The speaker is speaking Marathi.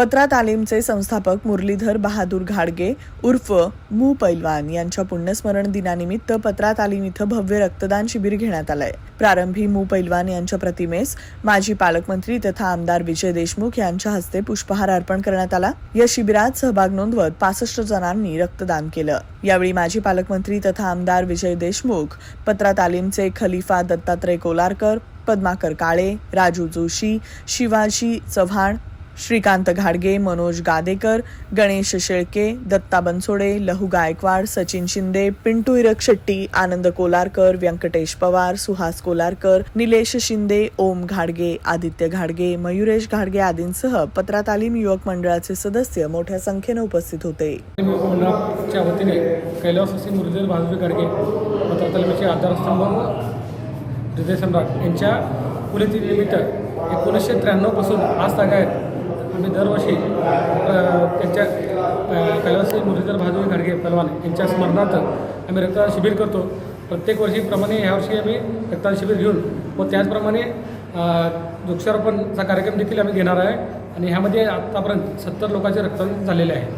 पत्रा तालीमचे संस्थापक मुरलीधर बहादूर घाडगे उर्फ मू. पैलवान यांच्या पुण्यस्मरण दिनानिमित्त पत्रा तालीम इथं भव्य रक्तदान शिबिर घेण्यात आलंय. प्रारंभी मू. पैलवान यांच्या प्रतिमेस माजी पालकमंत्री तथा आमदार विजय देशमुख यांच्या हस्ते पुष्पहार अर्पण करण्यात आला. या शिबिरात सहभाग नोंदवत पासष्ट जणांनी रक्तदान केलं. यावेळी माजी पालकमंत्री तथा आमदार विजय देशमुख पत्रा तालीमचे खलिफा दत्तात्रय कोलारकर पद्माकर काळे राजू जोशी शिवाजी चव्हाण श्रीकांत घाडगे मनोज गादेकर गणेश शेळके दत्ता बनसोडे लहू गायकवाड सचिन शिंदे पिंटू इरक शेट्टी आनंद कोलारकर व्यंकटेश पवार सुहास कोलारकर निलेश शिंदे ओम घाडगे आदित्य घाडगे मयुरेश घाडगे आदींसह पत्रातालीम युवक मंडळाचे सदस्य मोठ्या संख्येनं उपस्थित होते. मंडळाच्या वतीने कैलासवासी मुरलीधर बहादूर आधारस्तंभ हृदय सम्राट यांच्या एकोणीसशे त्र्याण्णवपासून आज तागायत आम्ही दरवर्षी त्यांच्या कैलासी मुरलीधर बहादूर घाडगे पलवान यांच्या स्मरणार्थ आम्ही रक्तदान शिबिर करतो. प्रत्येक वर्षीप्रमाणे ह्यावर्षी आम्ही रक्तदान शिबिर घेऊन व त्याचप्रमाणे वृक्षारोपणचा कार्यक्रम देखील आम्ही घेणार आहे. आणि ह्यामध्ये आत्तापर्यंत सत्तर लोकांचे रक्तदान झालेले आहे.